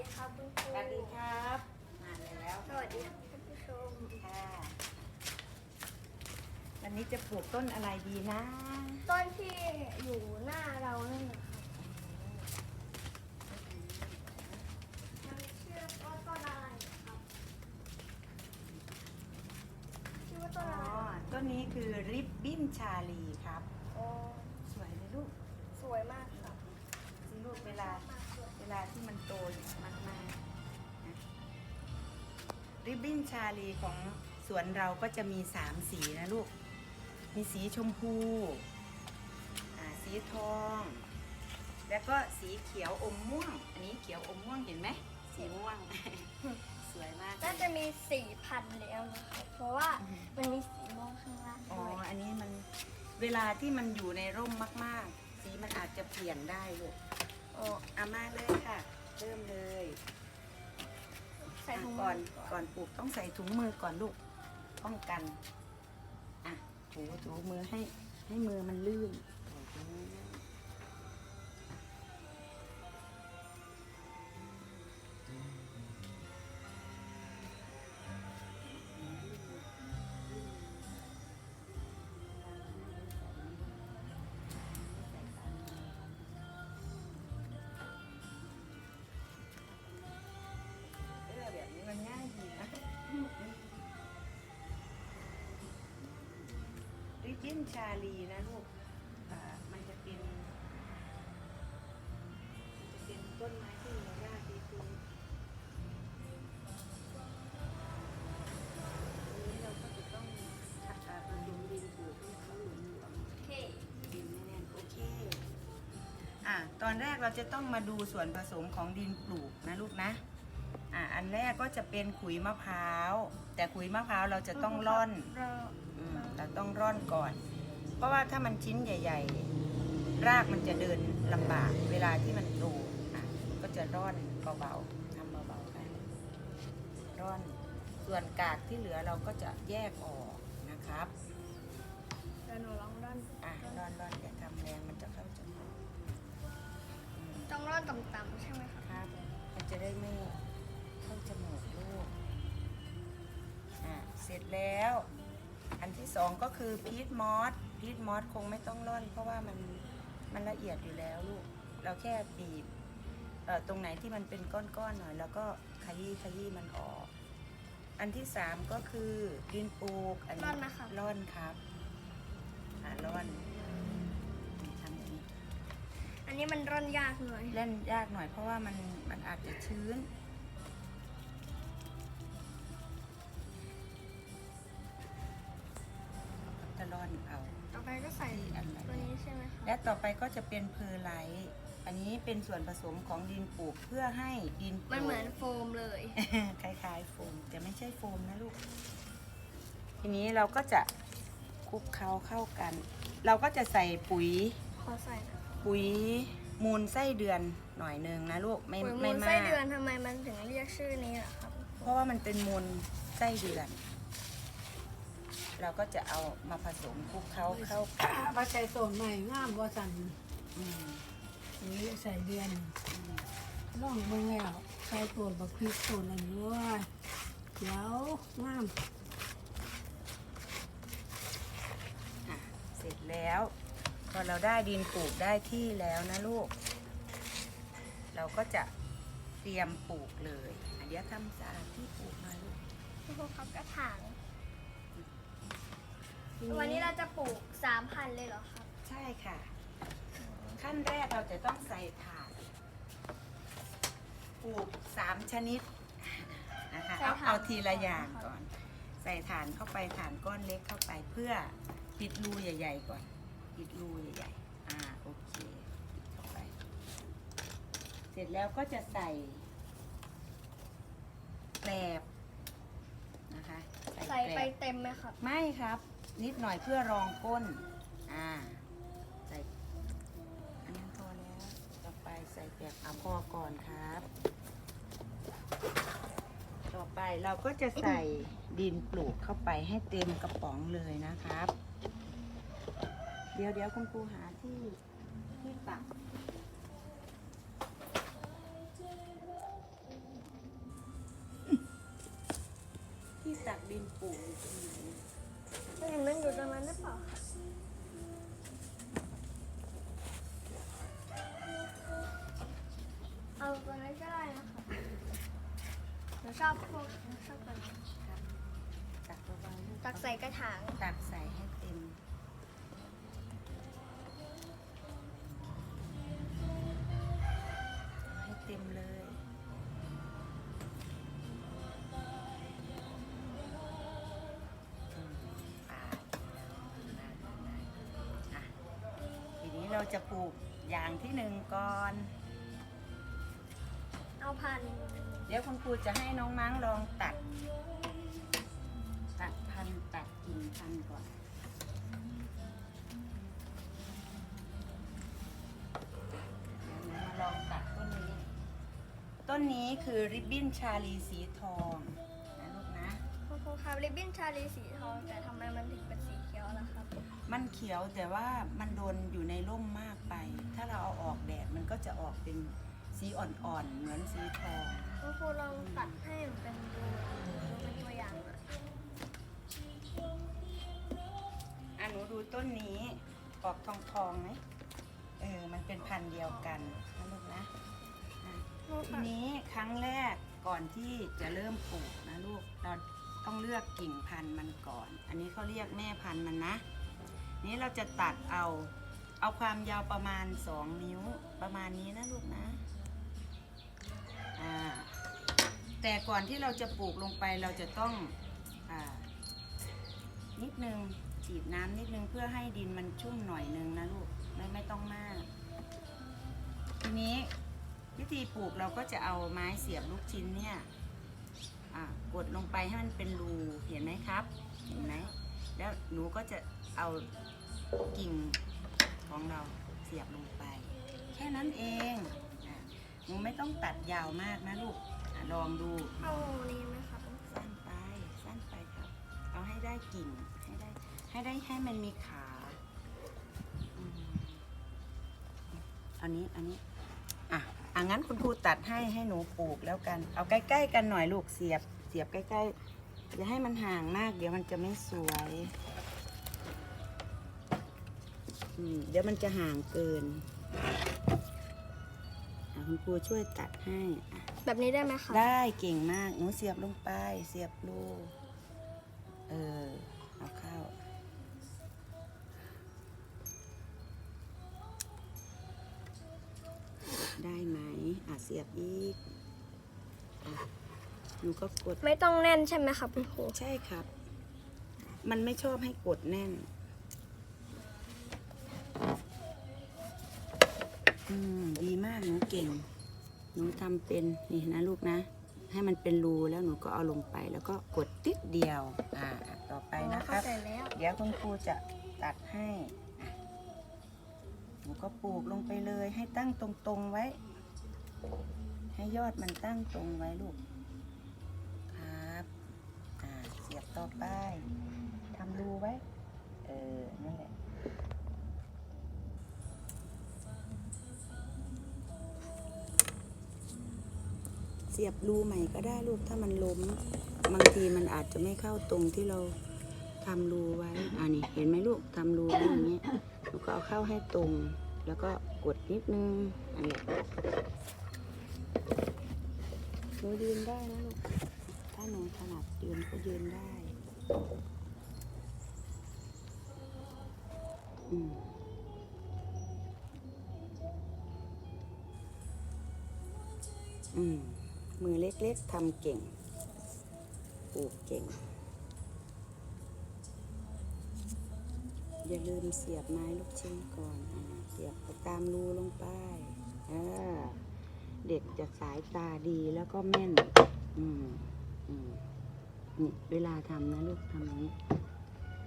ดีครับคุณครูสวัสดีครับ มาแล้วสวัสดีครับท่านผู้ชมค่ะ วันนี้จะปลูกต้นอะไรดีนะ ต้นที่อยู่หน้าเรานั่นนะครับมันชื่อว่าต้นอะไรครับชื่อว่าต้อ๋นออะไรต้นนี้คือริบบิ้นชาลี ริบบิ้นชาลีของสวนเราก็จะมีสามสีนะลูก มีสีชมพูอ่าสีทอง แล้วก็สีเขียวอมม่วง อันนี้เขียวอมม่วงเห็นไหม สีม่วง สวยมากน่าจะมีสี่พันแล้วนะครับเพราะว่ามันมีสีม่วงข้างล่างอ๋อด้วยอันนี้มันเวลาที่มันอยู่ในร่มมาก ๆ สีมันอาจจะเปลี่ยนได้ลูกโอ้อามาเลยค่ะ เริ่มเลยใส่ถุงก่อนก่อนปลูกต้องใส่ถุงมือก่อนลูกป้องกันอะถูถูมือให้ให้มือมันลื่น ริบบิ้นชาลีนะลูกมันจะเป็นจะเป็นต้นไม้ที่มีรากดีคืออันนี้เราก็จะต้องขัดอ่าบำรุงดินปลูกให้เขาหลุมหลวมโอเคดินแน่นโอเคอะตอนแรกเราจะต้องมาดูส่วนผสมของดินปลูกนะลูกนะอะอันแรกก็จะเป็นขุยมะพร้าว แต่ขุยมะพร้าวเราจะต้องร่อนเราอืมเรา ต้องร่อนก่อน เพราะว่าถ้ามันชิ้นใหญ่ ๆ รากมันจะเดินลำบาก เวลาที่มันโตอะก็จะร่อนเบาๆทำเบาๆไปร่อน ส่วนกากที่เหลือเราก็จะแยกออกนะครับเดี๋ยวหนูลองร่อนอะร่อนร่อนอย่าทำแรงมันจะเข้าจมูกอืมต้องร่อนต่ำๆใช่ไหมครับครับ มันจะได้ไม่เข้าจมูกลูกอะเสร็จแล้ว อันที่สองก็คือพีทมอสพีทมอสคงไม่ต้องร่อน เพราะว่ามันมันละเอียดอยู่แล้วลูก เราแค่บีบเอ่อตรงไหนที่มันเป็นก้อนๆหน่อย แล้วก็ขยี้ขยี้มันออก อันที่สามก็คือดินปลูกอันร่นี้อนไหมครับร่อนครับอ่าร่อนทำอย่างนี้ อันนี้มันร่อนยากหน่อยเล่นยากหน่อยเพราะว่ามันมันอาจจะชื้น จะร่อนเอาต่อไปก็ใส่ที่อันไหนตัวนี้ใช่ไหมครับและต่อไปก็จะเป็นเพอร์ไลท์อันนี้เป็นส่วนผสมของดินปลูกเพื่อให้ดินปลูกมันเหมือนโฟมเลย คล้ายๆโฟมแต่ไม่ใช่โฟมนะลูก ทีนี้เราก็จะคลุกเคล้าเข้ากัน เราก็จะใส่ปุ๋ยขอใส่นะปุ๋ยมูลไส้เดือนหน่อยหนึ่งนะลูกไม่ปุ๋ยมูไม่ลมากไส้เดือนทำไมมันถึงเรียกชื่อนี้ล่ะครับ เพราะว่ามันเป็นมูลไส้เดือน เราก็จะเอามาผสมคลุกเคล้าเข้ากันว่าใส่ต้นใหม่งามว่าสันอืมนี่ใส่เดือนอืมลองเบิ่งแล้วใส่ต้นบักพริกต้นอันนี้ว่าเดี๋ยวงามอะเสร็จแล้ว พอเราได้ดินปลูกได้ที่แล้วนะลูก เราก็จะเตรียมปลูกเลยอะเดี๋ยวทำสะอาดที่ปลูกมาลูกพี่พวกครับกระถาง วันนี้เราจะปลูกสามพันเลยเหรอครับ ใช่ค่ะ ขั้นแรกเราจะต้องใส่ถ่านปลูกสามชนิดนะคะใส่เอาถ่าน เอาทีละอย่างก่ก่ออนนใส่ถ่านเข้าไปถ่านก้อนเล็กเข้าไปเพื่อปิดรูใหญ่ๆก่อนปิดรูใหญ่ๆอ่าโอเคปิดเข้าไป เสร็จแล้วก็จะใส่แกลบนะคะใส่แกลไปบเต็มไหมครับ ไม่ครับ นิดหน่อยเพื่อรองก้น อ่า ใส่ อันนี้นพอแล้ว ต่อไปใส่แบบอ่พอก่อนครับ ต่อไปเราก็จะใส่ดินปลูกเข้าไปให้เต็มกระป๋องเลยนะครับ เดี๋ยวเดี๋ยวคุณครูหาที่ที่ปักที่ตักดินปลูกอยู่ตรงไหน มันอยู่ตรงนั้นหรือเปล่าเอาไปงนั้นได้นะคะหนูชอบพวกหนูชอบอะไรตักใส่กระถาง ตักใส่ให้เต็ม จะปลูกอย่างที่หนึ่งก่อน เอาพันเดี๋ยวคุณครูจะให้น้องม้างลองตัด ตัดพันธุ์ตัดกิ่งพันธุ์ก่อน เดี๋ยวหนูมาลองตัดต้นนี้ ต้นนี้คือริบบิ้นชาลีสีทองนะลูกนะ คุณครูครับริบบิ้นชาลีสี มันเขียวแต่ว่ามันโดนอยู่ในร่มมากไป ถ้าเราเอาออกแดดมันก็จะออกเป็นสีอ่อนๆ เหมือนสีทองคุณครูลองตัดให้มันเป็นดูดูเป็นตัวอย่างหน่อยอะหนูดูต้นนี้ออกทองทองๆไหมเออ มันเป็นพันธุ์เดียวกันนะลูกนะอะครูทีค่ะนี้ครั้งแรกก่อนที่จะเริ่มปลูกนะลูกเราต้องเลือกกิ่งพันธุ์มันก่อน อันนี้เขาเรียกแม่พันธุ์มันนะ นี้เราจะตัดเอา เอาความยาวประมาณ 2 นิ้วประมาณนี้นะลูกนะแต่ก่อนที่เราจะปลูกลงไปเราจะต้องอนิดนึงฉีดน้ำนิดนึงเพื่อให้ดินมันชุ่มหน่อยนึงนะลูกไม่ไม่ต้องมาก ทีนี้วิธีปลูกเราก็จะเอาไม้เสียบลูกชิ้นเนี่ยกดลงไปให้มันเป็นรูเห็นไหมครับ เห็นไหมแล้วหนูก็จะ เอากิ่งของเราเสียบลงไป แค่นั้นเองอะหนูไม่ต้องตัดยาวมากนะลูกอะลองดูเอานี้ไหมครับสั้นไป สั้นไปครับ เอาให้ได้กิ่งให้ได้ให้ได้ให้มันมีขาอืมอันนี้อันนี้ อะอะงั้นคุณครูตัดให้ให้หนูปลูกแล้วกัน เอาใกล้ ๆ กันหน่อยลูกเสียบ เสียบใกล้ๆอย่าให้มันห่างมาก เดี๋ยวมันจะไม่สวย เดี๋ยวมันจะห่างเกินอะคุณครูช่วยตัดให้อะแบบนี้ได้ไหมครับได้เก่งมากหนูเสียบลงไปเสียบรูเออเอาเข้า ได้ไหมอะเสียบอีกอะหนูก็กดไม่ต้องแน่นใช่ไหมครับคุณครู ใช่ครับ มันไม่ชอบให้กดแน่น อืมดีมากหนูเก่ง หนูทำเป็นนี่นะลูกนะ ให้มันเป็นรูแล้วหนูก็เอาลงไปแล้วก็กดติดเดียวอ่าต่อไปนะคเข้ารับใจแล้วเดี๋ยวคุณครูจะตัดให้อะหนูก็ปลูกลงไปเลย ให้ตั้งตรงๆไว้ ให้ยอดมันตั้งตรงไว้ลูกครับอ่าเสียบต่อไปทำรูไว้ เออนั่นแหละ เสียบรูใหม่ก็ได้ลูกถ้ามันล้ม บางทีมันอาจจะไม่เข้าตรงที่เราทำรูไว้อ่านี่เห็นไหมลูกทำรูไว้อย่างนี้หนูก็เอาเข้าให้ตรง แล้วก็กดนิดนึงอันนี้หนูยืนได้นะลูกถ้าหนูถนัดยืนก็ยืนได้อืมอืม มือเล็กๆทำเก่ง ปลูกเก่ง อย่าลืมเสียบไม้ลูกชิ้นก่อนอาเสียบไปตามรูลงไปอ่าเด็กจะสายตาดีแล้วก็แม่น อืมอืมนี่เวลาทำนะลูกทำอย่างนี้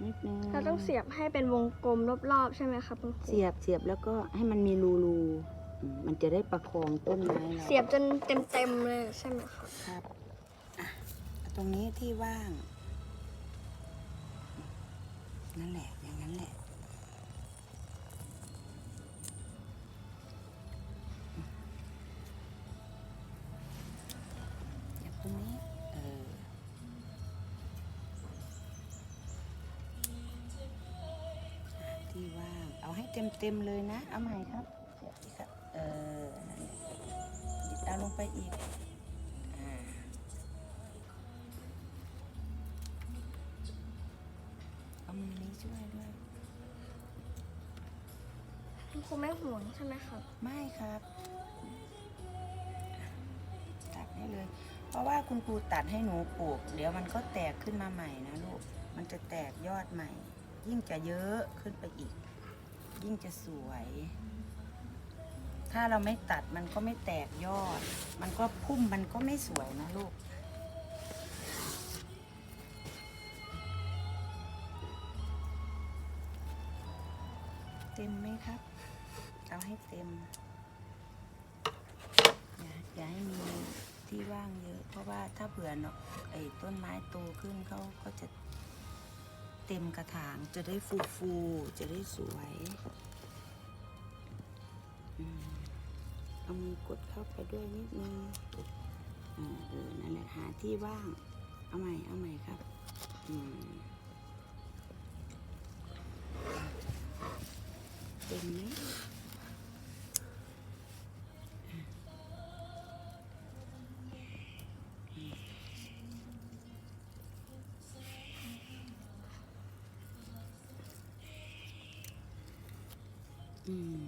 นิดนึงเราต้องเสียบให้เป็นวงกลมรอบๆใช่ไหมครับคุณครูเสียบเสียบแล้วก็ให้มันมีรูรูอื มันจะได้ประคองต้นไม้เราเสียบจนเต็มๆเลยใช่ไหมครับครับอะตรงนี้ที่ว่าง นั่นแหละ อย่างนั้นแหละ อย่างตรงนี้ เออ ที่ว่าง เอาให้เต็มเต็มๆเลยนะ เอาใหม่ครับ ออีกเอาลงไปอีกเอามือนี้ช่วยด้วย คุณครูไม่ห่วงใช่ไหมครับ ไม่ครับ ตัดให้เลย เพราะว่าคุณครูตัดให้หนูปลูก เดี๋ยวมันก็แตกขึ้นมาใหม่นะลูก มันจะแตกยอดใหม่ ยิ่งจะเยอะขึ้นไปอีก ยิ่งจะสวย ถ้าเราไม่ตัดมันก็ไม่แตกยอด มันก็พุ่มมันก็ไม่สวยนะลูก เต็มไหมครับ เอาให้เต็ม อย่าอย่าให้มีที่ว่างเยอะ เพราะว่าถ้าเผื่อเนาะไอ้ต้นไม้โตขึ้นเขาก็จะเต็มกระถางจะได้ฟูฟูจะได้สวย เอามือกดเข้าไปด้วยนิดนึงอ่าเออนั่นแหละหาที่ว่าง เอาใหม่ เอาใหม่ครับ อืมเต็มไหมอืม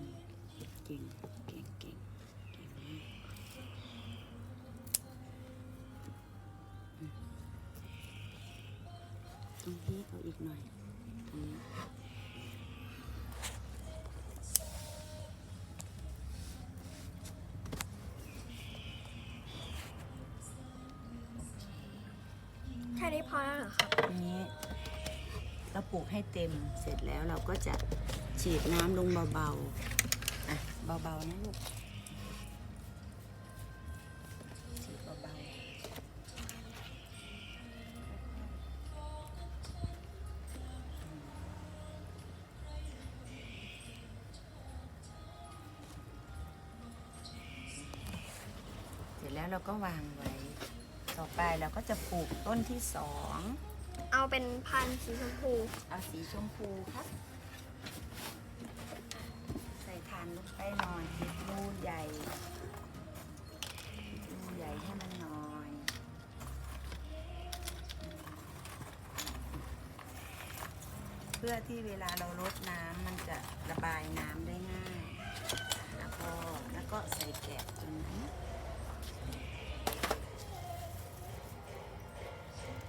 เก่งเก่งเก่งเก่ง ตรงนี้เอาอีกหน่อยตรงนี้แค่นี้พอแล้วเหรอครับทีนี้เราปลูกให้เต็มเสร็จแล้วเราก็จะฉีดน้ำลงเบาๆ อะ เบาๆนะลูก แล้วเราก็วางไว้ ต่อไปเราก็จะปลูกต้นที่สองเอาเป็นพันธุ์สีชมพูเอาสีชมพูครับ ใส่ฐานลงไปหน่อยปิดรูใหญ่ปิดรูใหญ่ให้มันหน่อย เพื่อที่เวลาเราลดน้ำมันจะระบายน้ำได้ง่าย แล้วก็แล้วก็ใส่แกะตรงนั้น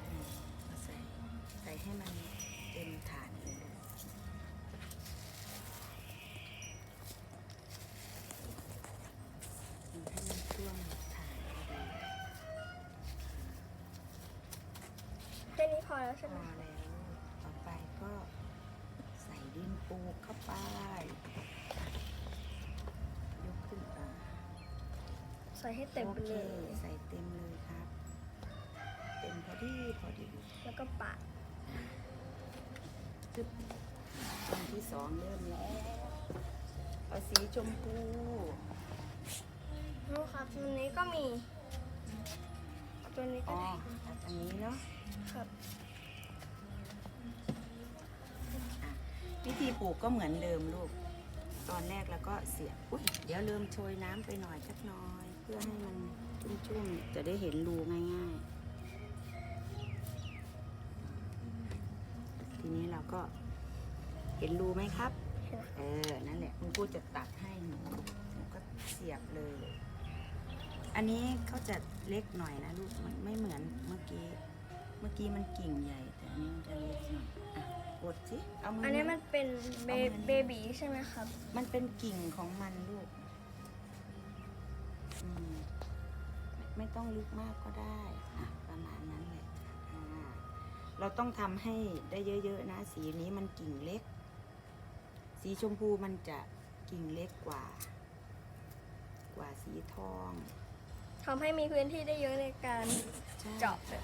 อืมก็ใส่ใส่ให้มันเต็มฐานเลยลูกอืมให้มันท่วมฐานพอดี แค่นี้พอ แล้วพใช่ไหมอแล้วต่อไปก็ใส่ดินปลูกเข้าไป ยกขึ้นอ่าใส่ให้เต็มไปเลย โอคใส่เต็มเลยครับ เต็มพอดีพอดีแล้วก็ปะจึ๊บต้นที่สองเริ่มแล้วเอาสีชมพูนู่นครับตัวนี้ก็มี ตัวนี้ก็อ๋อได้เอาอันนี้เนาะครับ ปลูกก็เหมือนเดิมลูก ตอนแรกแล้วก็เสียบอุ้ยเดี๋ยวลืมโชยน้ำไปหน่อยสักหน้อย เพื่อให้มันชุ่มๆจะได้เห็นรูง่ายๆ ทีนี้เราก็เห็นรูไหมครับเห็นไหมเออ นั่นแหละคุณครูจะตัดให้หนูหนูก็เสียบเลย อันนี้เขาจะเล็กหน่อยนะลูกมันไม่เหมือนเมื่อกี้ เมื่อกี้มันกิ่งใหญ่ แต่อันนี้มันจะเล็กหน่อยอะ กดสิเอามืออันนี้มันเป็นเบเอามาเบบีใช่ไหมครับ มันเป็นกิ่งของมันลูกอืมไม่ไม่ต้องลึกมากก็ได้อะประมาณนั้นแหละอ่าเราต้องทำให้ได้เยอะๆนะ สีนี้มันกิ่งเล็ก สีชมพูมันจะกิ่งเล็กกว่า กว่าสีทองทำให้มีพื้นที่ได้เยอะในการใช่ เจาะแบบ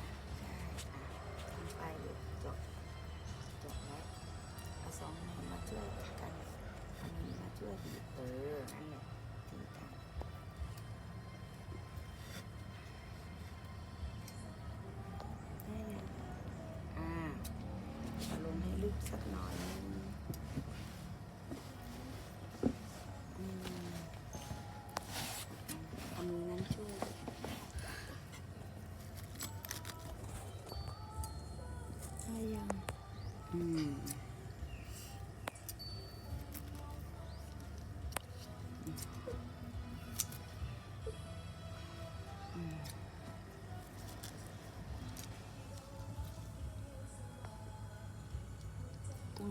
เออ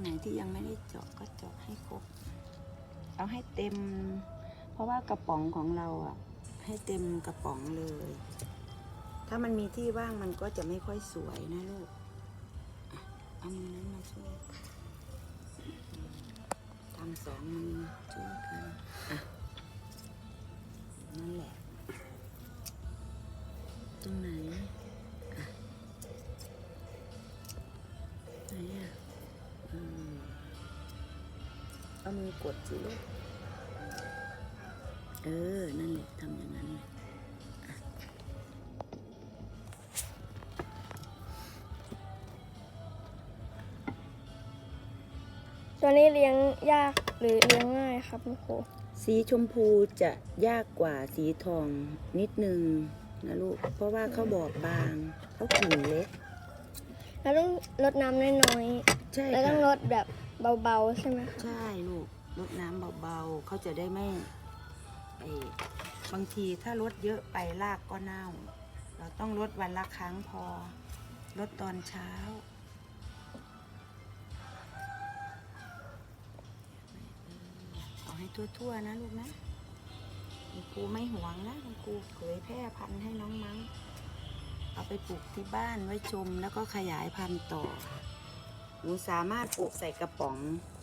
ไหนที่ยังไม่ได้เจาะก็เจาะให้ครบ เอาให้เต็ม เพราะว่ากระป๋องของเราอะ ให้เต็มกระป๋องเลย ถ้ามันมีที่ว่างมันก็จะไม่ค่อยสวยนะลูกเอามือนั้นมาช่วยทำสองมือช่วยกันอะนั่นแหละ ตรงไหน กดสิลูกเออ นั่นแหละทำอย่างนั้นเลยตัวนี้เลี้ยงยากหรือเลี้ยงง่ายครับคุณครูสีชมพูจะยากกว่าสีทองนิดนึงนะลูก เพราะว่าเขาบอบบางเขากิ่งเล็กแล้วต้องลดน้ำน้อยใช่ๆแล้วต้องลค่ะดแบบเบาๆใช่ไหมคะ ใช่ลูก ลดน้ำเบาๆ เขาจะได้ไม่ไอบางทีถ้าลดเยอะไปรากก็เน่า เราต้องลดวันละครั้งพอลดตอนเช้า เอาให้ทั่วๆนะลูกนะคุณครูไม่หวงนะคุณครูเผยแพร่พันธุ์ให้น้องมั้ง เอาไปปลูกที่บ้านไว้ชมแล้วก็ขยายพันธุ์ต่อหนูสามารถปลูกใส่กระป๋อง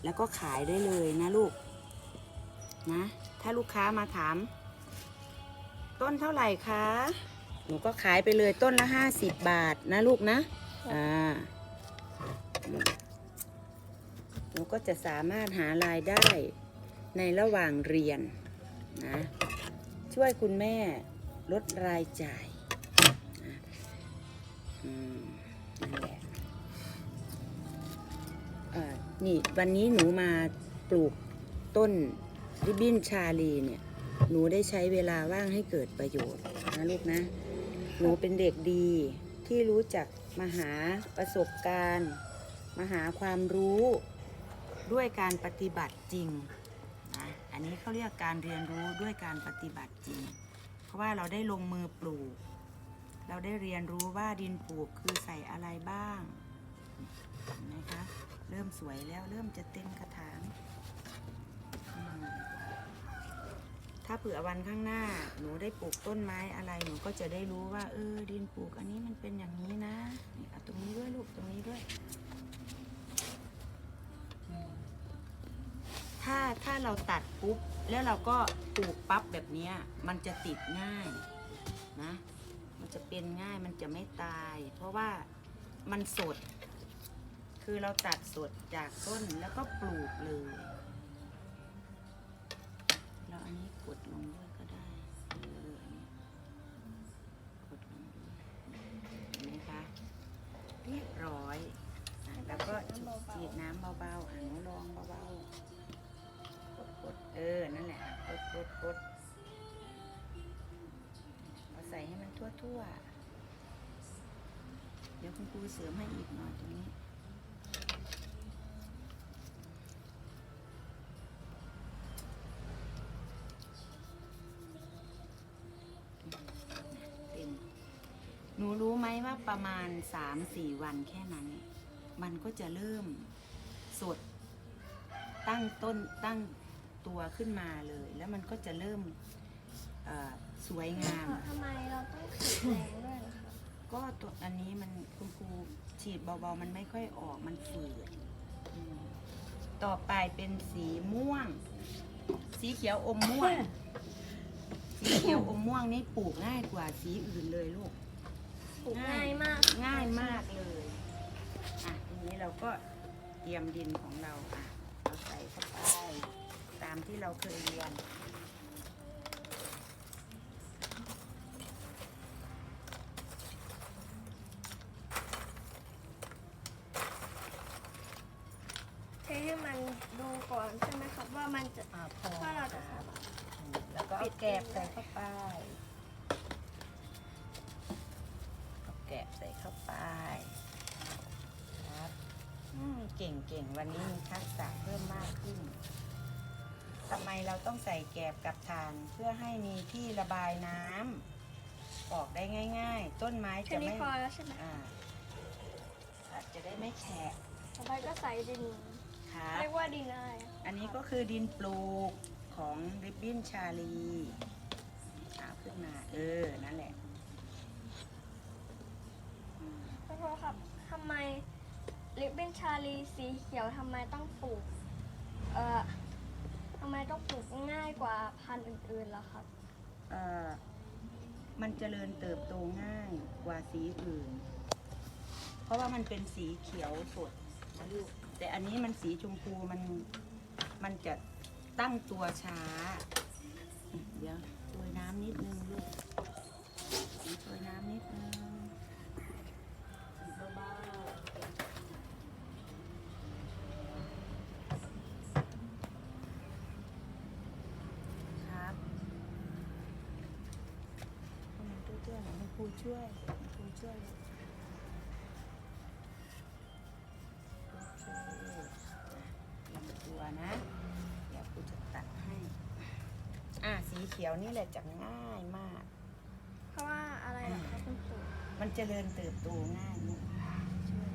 แล้วก็ขายได้เลยนะลูกนะ ถ้าลูกค้ามาถาม ต้นเท่าไหร่คะ หนูก็ขายไปเลยต้นละห้าสิบบาทนะลูกนะ อ่า หนูก็จะสามารถหารายได้ในระหว่างเรียนนะ ช่วยคุณแม่ลดรายจ่ายนะอืมนั่นแหละเอ่อ นี่วันนี้หนูมาปลูกต้นริบบิ้นชาลีเนี่ย หนูได้ใช้เวลาว่างให้เกิดประโยชน์นะลูกนะ หนูเป็นเด็กดีที่รู้จักมาหาประสบการณ์มาหาความรู้ด้วยการปฏิบัติจริงนะอันนี้เขาเรียกการเรียนรู้ด้วยการปฏิบัติจริง เพราะว่าเราได้ลงมือปลูก เราได้เรียนรู้ว่าดินปลูกคือใส่อะไรบ้างเห็นไหมคะ เริ่มสวยแล้วเริ่มจะเต็มกระถางถ้าเผื่อวันข้างหน้า หนูได้ปลูกต้นไม้อะไรหนูก็จะได้รู้ว่า เออ ดินปลูกอันนี้มันเป็นอย่างนี้นะนี่เอาตรงนี้ด้วยลูกตรงนี้ด้วย ถ้าถ้าเราตัดปุ๊บแล้วเราก็ปลูกปั๊บแบบนี้มันจะติดง่ายนะ มันจะเป็นง่ายมันจะไม่ตาย เพราะว่ามันสด คือเราตัดสดจากต้นแล้วก็ปลูกเลยเราอันนี้กดลงด้วยก็ได้เอออันนี้กดลงด้วยเห็นไหมคะเรียบร้อยอะแล้วก็ฉีดน้ำเบาๆอะหนูลองเบาๆกดกดๆเออนั่นแหละอะกดกดกดเอาใส่ให้มันทั่วๆ เดี๋ยวคุณครูเสริมให้อีกหน่อยตรงนี้ นูรู้ไหมว่าประมาณสามสี่วันแค่นั้น มันก็จะเริ่มสดตั้งต้นตั้งตัวขึ้นมาเลย แล้วมันก็จะเริ่มเอ่อสวยงามทำไมเราต้องฉีดแรงด้วยล่ะคะก็ตัวอันนี้มันคุณครูฉีดเบาๆ มันไม่ค่อยออกมันฝืดอืมต่อไปเป็นสีม่วง สีเขียวอมม่วง สีเขียวอมม่วงนี่ปลูกง่ายกว่าสีอื่นเลยลูก ปลูกง่ายมาก ง่ายมากเลย อะ ทีนี้เราก็เตรียมดินของเราอะ เราใส่เข้าไป ตามที่เราเคยเรียน เทให้มันดูก่อนใช่ไหมครับว่ามันจะ อ่าพอ ว่าเราจะสามารถ แล้วก็เอาแกบใส่เข้าไปเอาแกบใส่เข้าไป ครับอืม เก่งเก่ง วันนี้มีทักษะเพิ่มมากขึ้นทำไมเราต้องใส่แกบกับฐานเพื่อให้มีที่ระบายน้ำออกได้ง่าย ๆ ต้นไม้แค่จะนี้ไม่พอแล้วใช่ไหมอ่าอาจจะได้ไม่แฉะต่อไปก็ใส่ดินค่ะครับ เรียกว่าดินอะไรอะอันนี้ก็คือดินปลูกของริบบิ้นชาลีเอาขึ้นมา เออ นั่นแหละ อืมพ่อพ่อครับทำไม ลิปเบนชาลีสีเขียวทำไมต้องปลูก เอ่อทำไมต้องปลูกง่ายกว่าพันธุ์อื่นๆล่ะครับ เอ่อมันเจริญเติบโตง่ายกว่าสีอื่น เพราะว่ามันเป็นสีเขียวสดนะลูกแต่อันนี้มันสีชมพูมันมันจะตั้งตัวช้า เดี๋ยวโรยน้ำนิดนึงลูกโรยน้ำนิดนึงเบาๆครับให้มันเตื้อๆหน่อยให้ครู ช่วยให้ครูช่วยลูกโอเคลำตัวนะเดี๋ยวครูจะตัดให้อ่าสีเขียวนี่แหละจะง่ายมาก เพราะว่าอะไรเหรอครับคุณครูมันเจริญเติบโตง่ายลูกช่วย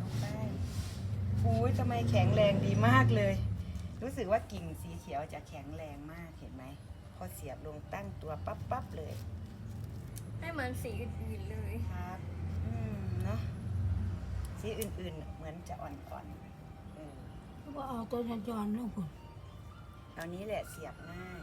ลงไปอุ้ยทำไมแข็งแรงดีมากเลย รู้สึกว่ากิ่งสีเขียวจะแข็งแรงมากเห็นไหม พอเสียบลงตั้งตัวปั๊บปั๊บเลย ไม่เหมือนสีอื่นๆเลยครับ อืมเนอะสีอื่นๆเหมือนจะอ่อนๆเออเขาก็เอาตัวจอนๆลูกคุณ ตอนนี้แหละเสียบง่าย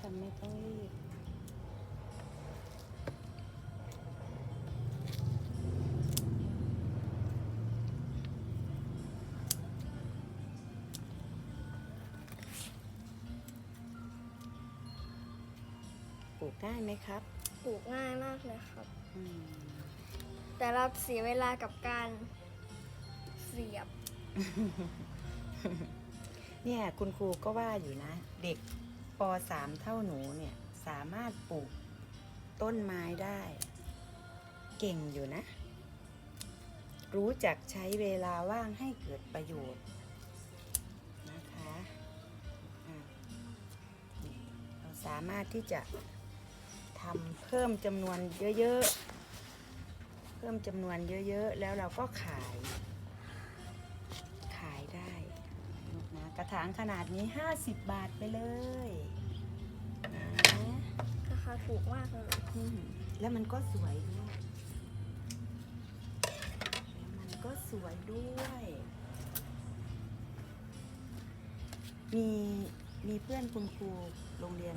ค่อยๆทำไม่ต้องรีบปลูกง่ายไหมครับปลูกง่ายมากเลยครับ อืมแต่เราเสียเวลากับการเสียบ เนี่ยคุณครูก็ว่าอยู่นะ เด็ก ป .3 เท่าหนูเนี่ยสามารถปลูกต้นไม้ได้ เก่งอยู่นะ รู้จักใช้เวลาว่างให้เกิดประโยชน์นะคะะเราสามารถที่จะทำเพิ่มจำนวนเยอะๆ เพิ่มจำนวนเยอะๆ แล้วเราก็ขาย ระถางขนาดนี้ 50 บาทไปเลยนะราคาถูกมากเลยอืมแล้วมันก็สวยด้วยแล้วมันก็สวยด้วย มีมีเพื่อนคุณครูโรงเรียน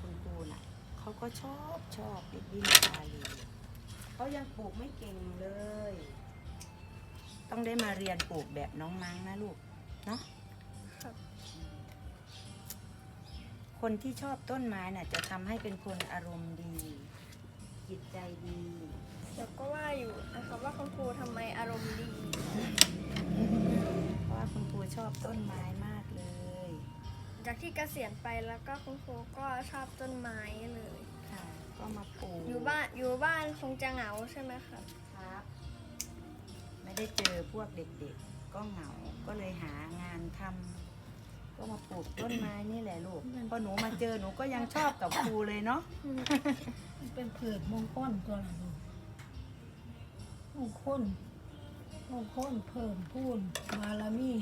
คุณครูน่ะเขาก็ชอบชอบดิบบิ้นชาลีเขายังปลูกไม่เก่งเลย ต้องได้มาเรียนปลูกแบบน้องมังนะลูก เนาะ คนที่ชอบต้นไม้น่ะจะทำให้เป็นคนอารมณ์ดี จิตใจดีเดี๋ยวก็ว่าอยู่นะครับว่าคุณครูทำไมอารมณ์ดี เพราะว่าคุณครูชอบต้นไม้มากเลย จากที่เกษียณไปแล้วก็คุณครูก็ชอบต้นไม้เลย ค่ะ ก็มาปลูกอยู่บ้านอยู่บ้านคงจะเหงาใช่ไหมครับครับ ไม่ได้เจอพวกเด็กๆ ก็เหงา ก็เลยหางานทำ ก็มาปลูกต้นไม้นี่แหละลูกพอหนูมาเจอหนูก็ยังชอบกับครูเลยเนาะมันเป็นเผือกมงคลตัวละลูกมงคลมงคลเพิ่มพูนบารมี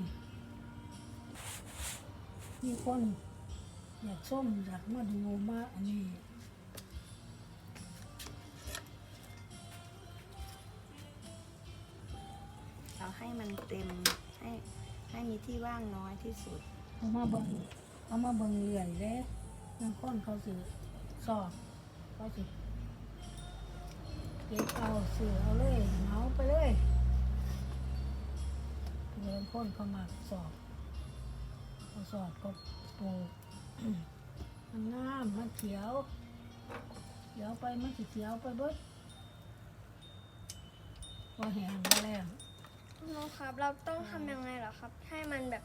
มีคนอยากส้มอยากมาดูมาอันนี้เราให้มันเต็มให้ให้มีที่ว่างน้อยที่สุด เอามาเบิ่งเอามาเบิ่งเรื่อยเลยบางคนเขาสิสอบเขาสิเก็บเอาสือเอาเลยเหมาไปเลยบางคนเขามาสอบเขาสอบก็ปลูกมันงามมันเขียวเขียวไปมันสิเขียวไปเบิดพอแห้งก็แล้วน้องครับ เราต้องทำยังไงเหรอครับ ให้มันแบบ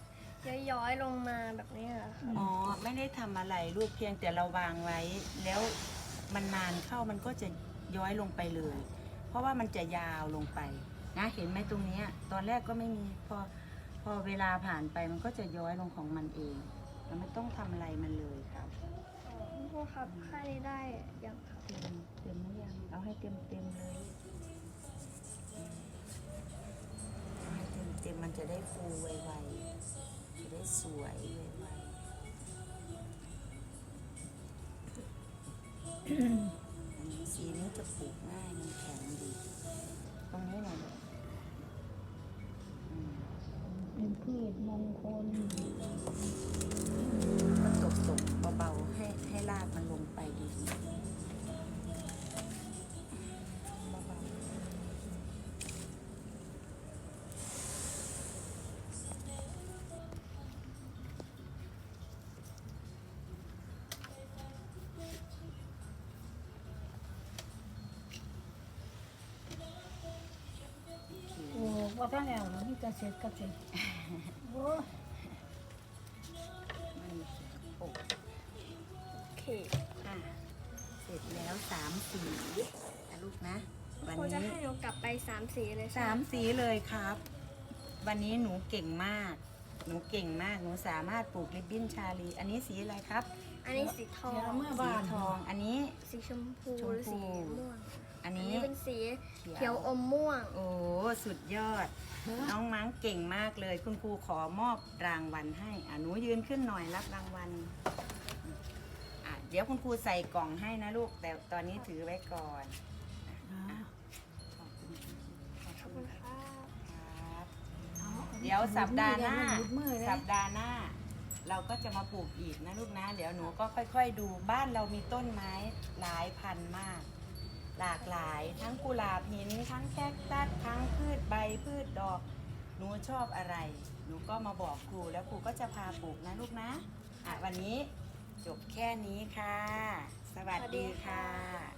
ย้อยๆลงมาแบบนี้เหรอครับอ๋อไม่ได้ทำอะไรลูกเพียงแต่เราวางไว้ แล้วมันนานเข้ามันก็จะย้อยลงไปเลย เพราะว่ามันจะยาวลงไปนะเห็นไหมตรงเนี้ยตอนแรกก็ไม่มีพอพอเวลาผ่านไปมันก็จะย้อยลงของมันเองเราไม่ต้องทำอะไรมันเลยครับคุณครูครับแค่นี้ได้ยังครับเต็มเต็มหรือยังเอาให้เต็มเต็มๆเลยอืมเอาให้เต็มเต็มๆมันจะได้ฟูไวๆจะได้ สวยไวๆอันนี้สีนี้จะปลูกง่ายมันแข็งดีตรงนี้หน่อยลูกอืมเป็นพืชมงคล กว่าท่านแล้วแล้วนี่จะเสร็จก็เสร็จโอ้โอเคอะเสร็จแล้วสามสีนะลูกนะ วันครูจะนี้ให้หนูกลับไปสามสีเลยใช่สาไหมสีเลยครับ วันนี้หนูเก่งมาก หนูเก่งมาก หนูสามารถปลูกริบบิ้นชาลี อันนี้สีอะไรครับ อันนี้สีทอเดี๋ยวงเมื่อสีบ้านทองอันนี้ สีชมพูชมพูหรือสีม่วงอันอันนี้นี้เป็นสีเขียวเขียวอมม่วง โอ้สุดยอด น้องมั้งเก่งมากเลย คุณครูขอมอบรางวัลให้อะหนูยืนขึ้นหน่อยรับรางวัลอะเดี๋ยวคุณครูใส่กล่องให้นะลูก แต่ตอนนี้ถือไว้ก่อนอ่าขอบคุณขอบขอบคุคุณณคค่ะรับอาเดี๋ยวสัปดาห์หน้ามือมือเลยสัปดาห์หน้า เราก็จะมาปลูกอีกนะลูกนะเดี๋ยวหนูก็ค่อย ๆ ดูบ้านเรามีต้นไม้หลายพันมาก หลากหลายทั้งกุหลาบหินทั้งแคคตัสทั้งพืชใบพืชดอก หนูชอบอะไร หนูก็มาบอกครูแล้วครูก็จะพาปลูกนะลูกนะอะวันนี้จบแค่นี้ค่ะ สวัสดีค่ะ